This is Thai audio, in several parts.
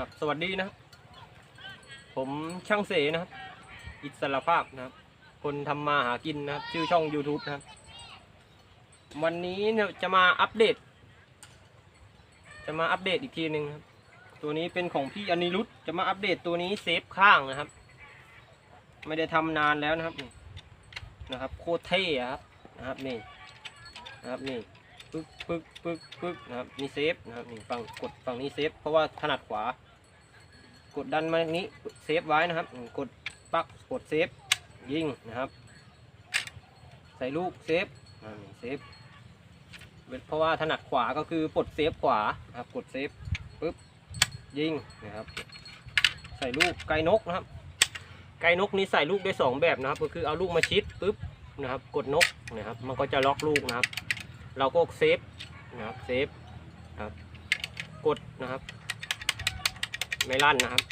ครับสวัสดีนะครับ ผมช่างเสนะครับ อิสระภาพนะครับ คนทำมาหากินนะครับ ชื่อช่อง YouTube นะครับ วันนี้เนี่ยจะมาอัปเดต จะมาอัปเดตอีกทีหนึ่งครับ ตัวนี้เป็นของพี่อนิรุตจะมาอัปเดตตัวนี้เซฟข้างนะครับ ไม่ได้ทำนานแล้วนะครับนี่นะครับ โคตรเท่อะครับนะครับนี่นะครับนี่ปึ๊กปึ๊กปึ๊กปึ๊กนะครับนี่เซฟนะครับนี่ฝั่งกดฝั่งนี้เซฟเพราะว่าถนัดขวา กดดันมาอย่างนี้เซฟไว้นะครับ กดปักกดเซฟยิงนะครับ ใส่ลูกเซฟเซฟเพราะว่าถนัดขวาก็คือกดเซฟขวาครับกดเซฟปึ๊บยิงนะครับ ใส่ลูกไก่นกนะครับ ไก่นกนี้ใส่ลูกได้สองแบบนะครับ ก็คือเอาลูกมาชิดปึ๊บนะครับ กดนกนะครับ มันก็จะล็อกลูกนะครับ เราก็เซฟนะครับเซฟครับกดนะครับ ไม่ลั่นนะครับ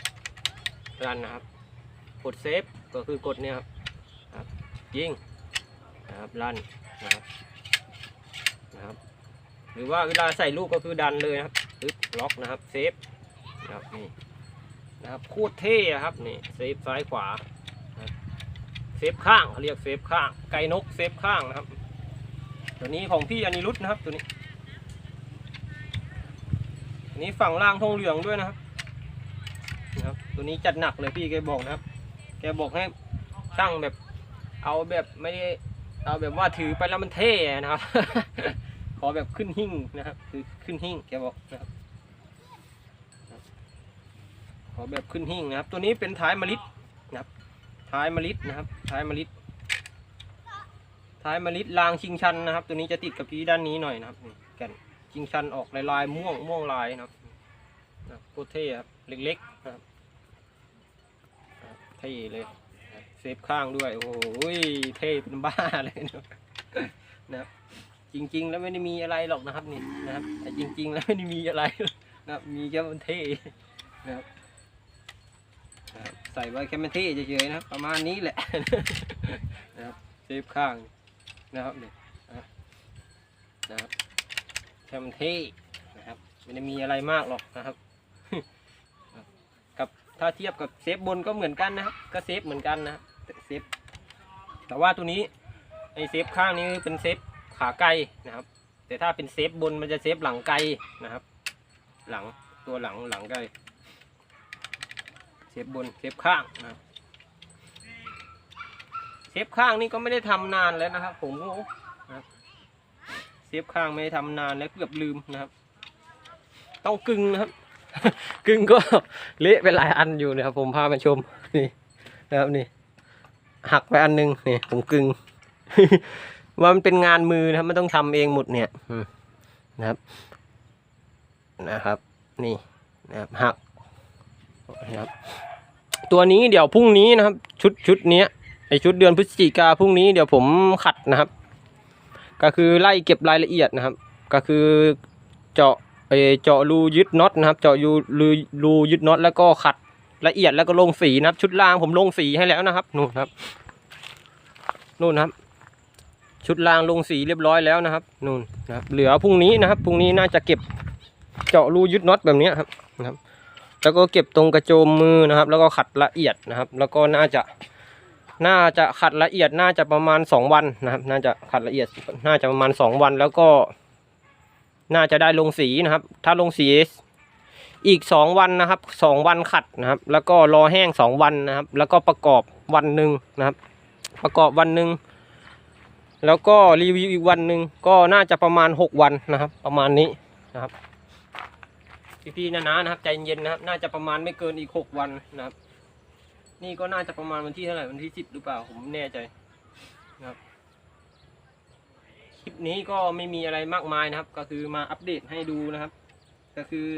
ลั่นนะครับ กดเซฟก็คือกดเนี่ยครับครับยิงนะครับลั่นนะครับนะครับ หรือว่าเวลาใส่ลูกก็คือดันเลยนะครับปึ๊บล็อกนะครับเซฟนะครับนี่นะครับโคตรเท่ครับนี่เซฟซ้ายขวาเซฟข้างเขาเรียกเซฟข้าง ไก่นกเซฟข้างนะครับ ตัวนี้ของพี่อนิรุตนะครับตัวนี้นี้ฝั่งล่างทงเหลืองด้วยนะครับ นะครับ ตัวนี้จัดหนักเลยพี่แกบอกนะครับ แกบอกให้ช่างแบบ เอาแบบไม่ได้เอาแบบว่าถือไปแล้วมันเท่นะครับ ขอแบบขึ้นหิ้งนะครับ คือขึ้นหิ้งแกบอกนะครับ ขอแบบขึ้นหิ้งนะครับ ตัวนี้เป็นท้ายมะลิดนะครับ ท้ายมะลิดนะครับ ท้ายมะลิดท้ายมะลิดรางชิงชันนะครับ ตัวนี้จะติดกับที่ด้านนี้หน่อยนะครับแก่นชิงชันออกลายลายม่วงม่วงลายนะครับ โคตรเท่ครับ เล็กๆครับเท่เลยเซฟข้างด้วย โอ้โหเท่เป็นบ้าเลยนะครับจริง ๆ แล้วไม่ได้มีอะไรหรอกนะครับนี่นะครับแต่จริง ๆ แล้วไม่ได้มีอะไรนะครับ มีแค่มันเท่นะครับใส่ไว้แค่มันเท่เฉยๆนะครับ ประมาณนี้แหละนะครับเซฟข้างนะครับนี่นะครับนะครับแคมเท่นะครับไม่ได้มีอะไรมากหรอกนะครับ กับถ้าเทียบกับเซฟบนก็เหมือนกันนะครับ ก็เซฟเหมือนกันนะเซฟแต่ว่าตัวนี้ไอเซฟข้างนี้เป็นเซฟขาไกลนะครับ แต่ถ้าเป็นเซฟบนมันจะเซฟหลังไกลนะครับ หลังตัวหลังหลังไกลเซฟบนเซฟข้างนะครับเซฟข้างนี่ก็ไม่ได้ทำนานแล้วนะครับ ผมก็นะครับเซฟข้างไม่ได้ทำนานแล้วเกือบลืมนะครับ ต้องกึ่งนะครับ กึ่งก็เละไปหลายอันอยู่นะครับผมพามาชมนี่นะครับนี่ หักไปอันหนึงนี่ผมกึ่งว่ามันเป็นงานมือนะครับไมันต้องทำเองหมดเนี่ยนะครับ นะครับ นี่นะครับหักนะครับ ตัวนี้เดี๋ยวพรุ่งนี้นะครับ ชุดชุดนี้ไอชุดเดือนพฤศจิกาพรุ่งนี้เดี๋ยวผมขัดนะครับ ก็คือไล่เก็บรายละเอียดนะครับ ก็คือเจาะ ไอเจาะรูยึดน็อตนะครับ เจาะยูรูรูยึดน็อตแล้วก็ขัดละเอียดแล้วก็ลงสีนะครับ ชุดล่างผมลงสีให้แล้วนะครับนู่นครับนู่นครับ ชุดล่างลงสีเรียบร้อยแล้วนะครับนู่นนะครับ เหลือพรุ่งนี้นะครับพรุ่งนี้น่าจะเก็บเจาะรูยึดน็อตแบบนี้ครับนะครับ แล้วก็เก็บตรงกระโจมมือนะครับ แล้วก็ขัดละเอียดนะครับ แล้วก็น่าจะน่าจะขัดละเอียดน่าจะประมาณสองวันนะครับ น่าจะขัดละเอียดน่าจะประมาณสองวันแล้วก็ น่าจะได้ลงสีนะครับ ถ้าลงสีอีกสองวันนะครับสองวันขัดนะครับ แล้วก็รอแห้งสองวันนะครับ แล้วก็ประกอบวันหนึ่งนะครับ ประกอบวันหนึ่งแล้วก็รีวิวอีกวันหนึ่งก็น่าจะประมาณหกวันนะครับ ประมาณนี้นะครับพี่ๆนะนะนะครับใจเย็นนะครับ น่าจะประมาณไม่เกินอีกหกวันนะครับ นี่ก็น่าจะประมาณวันที่เท่าไหร่วันที่สิบหรือเปล่าผมแน่ใจนะครับ คลิปนี้ก็ไม่มีอะไรมากมายนะครับ ก็คือมาอัปเดตให้ดูนะครับ ก็คือ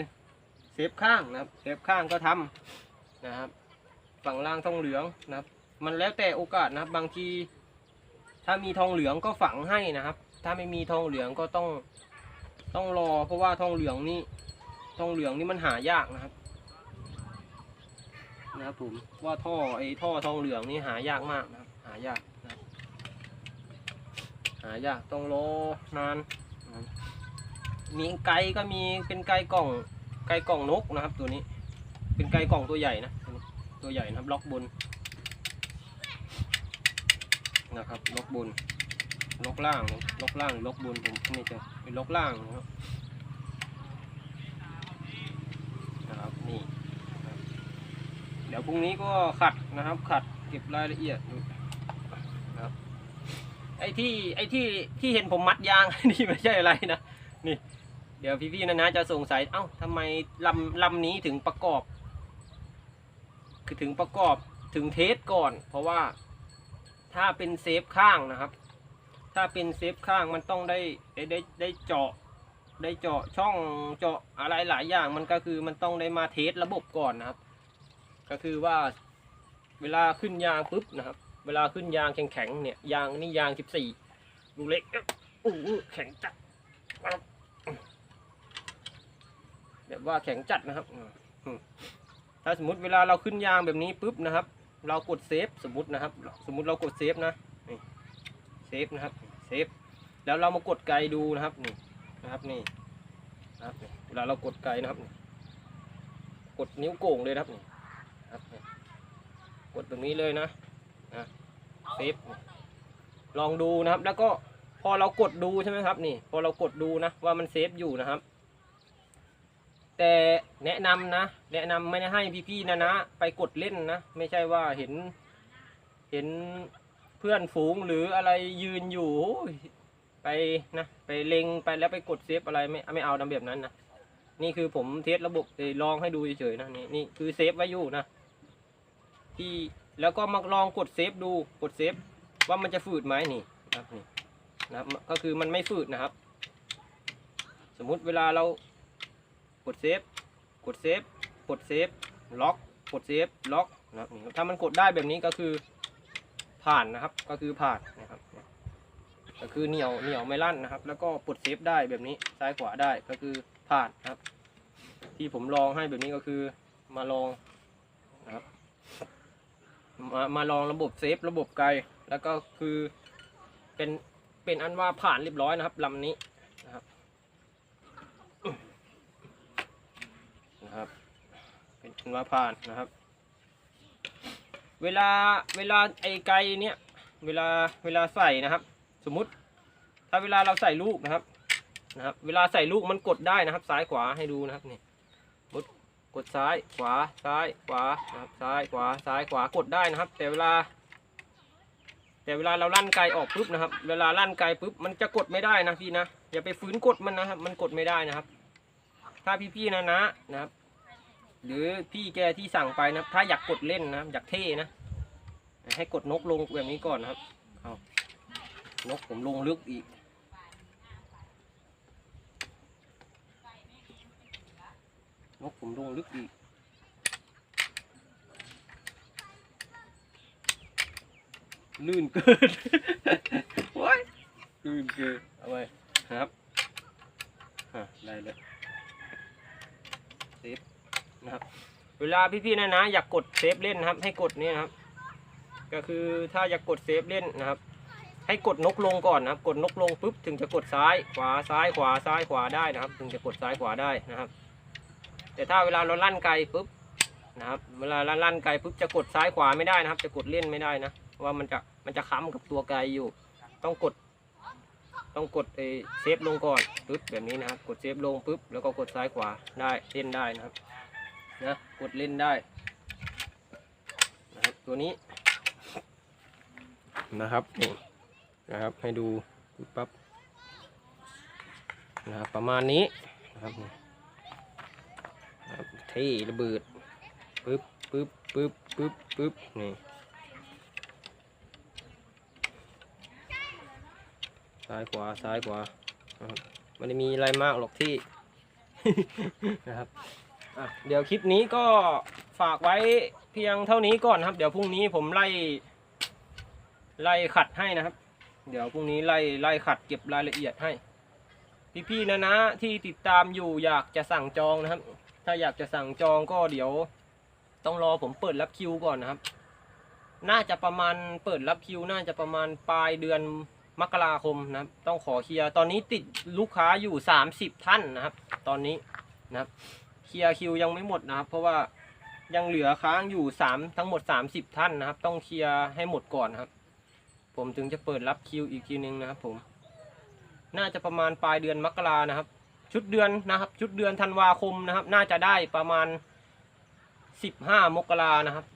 เซฟข้างนะครับเซฟข้างก็ทำนะครับ ฝั่งล่างทองเหลืองนะครับ มันแล้วแต่โอกาสนะครับ บางทีถ้ามีทองเหลืองก็ฝังให้นะครับ ถ้าไม่มีทองเหลืองก็ต้องต้องรอ เพราะว่าทองเหลืองนี่ทองเหลืองนี่มันหายากนะครับ นะครับผมว่าท่อไอ้ท่อทองเหลืองนี่หายากมากนะครับ หายาก หายากต้องรอนาน มีไกลก็มีเป็นไกลกล่องไกลกล่องนกนะครับ ตัวนี้ เป็นไกลกล่องตัวใหญ่นะตัวใหญ่นะครับล็อกบนนะครับล็อกบนล็อกล่างล็อกล่างล็อกบนผมไม่เจอเป็นล็อกล่างนะครับนะครับนี่เดี๋ยวพรุ่งนี้ก็ขัดนะครับ ขัดเก็บรายละเอียด ไอ้ที่ไอ้ที่ที่เห็นผมมัดยาง นี่ไม่ใช่อะไรนะนี่ เดี๋ยวพี่ๆนะนะจะสงสัยเอ้าทำไมลำลำนี้ถึงประกอบ คือถึงประกอบถึงเทสก่อน เพราะว่าถ้าเป็นเซฟข้างนะครับ ถ้าเป็นเซฟข้างมันต้องได้ได้ได้ได้เจาะได้เจาะช่องเจาะอะไรหลายอย่างมันก็คือมันต้องได้มาเทสระบบก่อนนะครับ ก็คือว่าเวลาขึ้นยางปุ๊บนะครับ เวลาขึ้นยางแข็งๆเนี่ยยางนี่ยางสิบสี่ลูกเล็กโอ้โหแข็งจัดแบบว่าแข็งจัดนะครับถ้าสมมติเวลาเราขึ้นยางแบบนี้ปุ๊บนะครับ เรากดเซฟสมมตินะครับ สมมติเรากดเซฟนะเซฟนะครับเซฟแล้วเรามากดไกลดูนะครับนี่นะครับนี่นะครับเวลาเรากดไกลนะครับ กดนิ้วโก่งเลยนะครับนี่ครับกดแบบนี้เลยนะ เซฟลองดูนะครับ แล้วก็พอเรากดดูใช่ไหมครับ นี่ พอเรากดดูนะว่ามันเซฟอยู่นะครับ แต่แนะนำนะ แนะนำไม่ได้ให้พี่ๆนะนะ ไปกดเล่นนะ ไม่ใช่ว่าเห็น เห็นเพื่อนฝูงหรืออะไรยืนอยู่ไปนะไปเล็งไปแล้วไปกดเซฟอะไรไม่ไม่เอาดำแบบนั้นนะนี่คือผมเทสระบบลองให้ดูเฉยๆนะนี่นี่คือเซฟไว้อยู่นะที่ แล้วก็มาลองกดเซฟดูกดเซฟว่ามันจะฝืดไหมนี่นะครับนี่นะครับก็คือมันไม่ฝืดนะครับ สมมุติเวลาเรากดเซฟกดเซฟกดเซฟล็อกกดเซฟล็อกนะครับนี่ถ้ามันกดได้แบบนี้ก็คือผ่านนะครับก็คือผ่านนะครับก็คือเหนียวเหนียวไม่ลั่นนะครับ แล้วก็กดเซฟได้แบบนี้ซ้ายขวาได้ก็คือผ่านนะครับ ที่ผมลองให้แบบนี้ก็คือมาลองนะครับ มามาลองระบบเซฟระบบไกล แล้วก็คือเป็นเป็นอันว่าผ่านเรียบร้อยนะครับลำนี้นะครับนะครับ เป็นอันว่าผ่านนะครับ เวลาเวลาไอไกลเนี้ยเวลาเวลาใส่นะครับ สมมุติ ถ้าเวลาเราใส่ลูกนะครับนะครับ เวลาใส่ลูกมันกดได้นะครับ ซ้ายขวาให้ดูนะครับนี่ กดซ้ายขวาซ้ายขวานะครับซ้ายขวาซ้ายขวากดได้นะครับ แต่เวลา แต่เวลาเราลั่นไกลออกปุ๊บนะครับ เวลาลั่นไกลปุ๊บมันจะกดไม่ได้นะพี่นะอย่าไปฝืนกดมันนะครับ มันกดไม่ได้นะครับ ถ้าพี่ๆนะนะนะครับ หรือพี่แกที่สั่งไปนะครับ ถ้าอยากกดเล่นนะอยากเท่นะให้กดนกลงแบบนี้ก่อนนะครับเอานกผมลงลึกอีก นกผมลงลึกอีกลื่นเกินโอ้ยลื่นเกินเอาไว้ครับอะได้เลยเซฟนะครับ เวลาพี่ๆนะนะอยากกดเซฟเล่นนะครับ ให้กดนี่นะครับ ก็คือถ้าอยากกดเซฟเล่นนะครับ ให้กดนกลงก่อนนะครับ กดนกลงปุ๊บถึงจะกดซ้ายขวาซ้ายขวาซ้ายขวาได้นะครับ ถึงจะกดซ้ายขวาได้นะครับ แต่ถ้าเวลาเราลั่นไกลปุ๊บนะครับเวลาเราลั่นไกลปุ๊บจะกดซ้ายขวาไม่ได้นะครับ จะกดเล่นไม่ได้นะเพราะว่ามันจะมันจะค้ำกับตัวไกลอยู่ ต้องกด ต้องกดเอเซฟลงก่อนปุ๊บแบบนี้นะครับ กดเซฟลงปุ๊บแล้วก็กดซ้ายขวาได้เล่นได้นะครับนะกดเล่นได้นะครับตัวนี้นะครับนี่นะครับให้ดูปุ๊บปั๊บนะครับประมาณนี้นะครับ ท่ระเบิดปึ๊บปึ๊บปึ๊บปึ๊บปึ๊บนี่ซ้ายขวาซ้ายขวานะครับไมันมีอะไรมากหรอกที่นะครับเดี๋ยวคลิปนี้ก็ฝากไว้เพียงเท่านี้ก่อนครับ เดี๋ยวพรุ่งนี้ผมไล่ ไล่ขัดให้นะครับ เดี๋ยวพรุ่งนี้ไล่ไล่ขัดเก็บรายละเอียดให้ พี่ๆนะนะที่ติดตามอยู่อยากจะสั่งจองนะครับ ถ้าอยากจะสั่งจองก็เดี๋ยว ต้องรอผมเปิดรับคิวก่อนนะครับ น่าจะประมาณเปิดรับคิว น่าจะประมาณปลายเดือนมกราคมนะครับ ต้องขอเคลียร์ตอนนี้ติดลูกค้าอยู่ 30 ท่านนะครับ ตอนนี้นะครับ เคลียร์คิวยังไม่หมดนะครับ เพราะว่ายังเหลือค้างอยู่สามทั้งหมด 30 ท่านนะครับ ต้องเคลียร์ให้หมดก่อนนะครับ ผมถึงจะเปิดรับคิวอีกทีนึงนะครับ ผม น่าจะประมาณปลายเดือนมกรานะครับ ชุดเดือนนะครับ ชุดเดือนธันวาคมนะครับ น่าจะได้ประมาณ15มกรานะครับ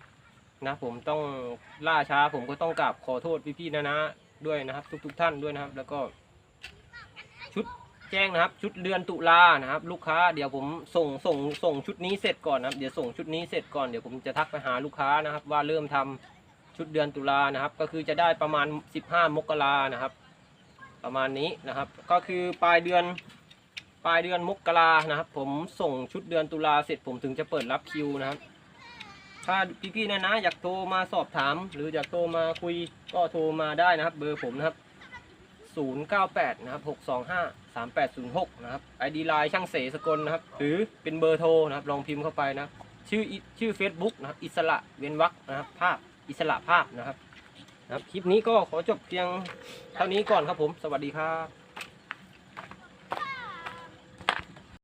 นะผมต้องล่าช้าผมก็ต้องกราบขอโทษพี่ๆนะนะด้วยนะครับ ทุกๆท่านด้วยนะครับ แล้วก็ ชุดแจ้งนะครับ ชุดเดือนตุลานะครับ ลูกค้าเดี๋ยวผมส่งส่งส่งชุดนี้เสร็จก่อนนะครับ เดี๋ยวส่งชุดนี้เสร็จก่อนเดี๋ยวผมจะทักไปหาลูกค้านะครับ ว่าเริ่มทำชุดเดือนตุลานะครับ ก็คือจะได้ประมาณ 15 มกรานะครับ ประมาณนี้นะครับ ก็คือปลายเดือน ปลายเดือนมกรานะครับ ผมส่งชุดเดือนตุลาเสร็จผมถึงจะเปิดรับคิวนะครับ ถ้าพี่ๆนะนะอยากโทรมาสอบถาม หรืออยากโทรมาคุยก็โทรมาได้นะครับ เบอร์ผมนะครับ 098 นะครับ 625 3806 นะครับ ID ไลน์ช่างเสสกลนะครับ หรือเป็นเบอร์โทรนะครับ ลองพิมพ์เข้าไปนะชื่อชื่อ Facebook นะครับ อิสระเวนวรรคนะครับ ภาพอิสระภาพนะครับนะครับ คลิปนี้ก็ขอจบเพียงเท่านี้ก่อนครับผม สวัสดีครับ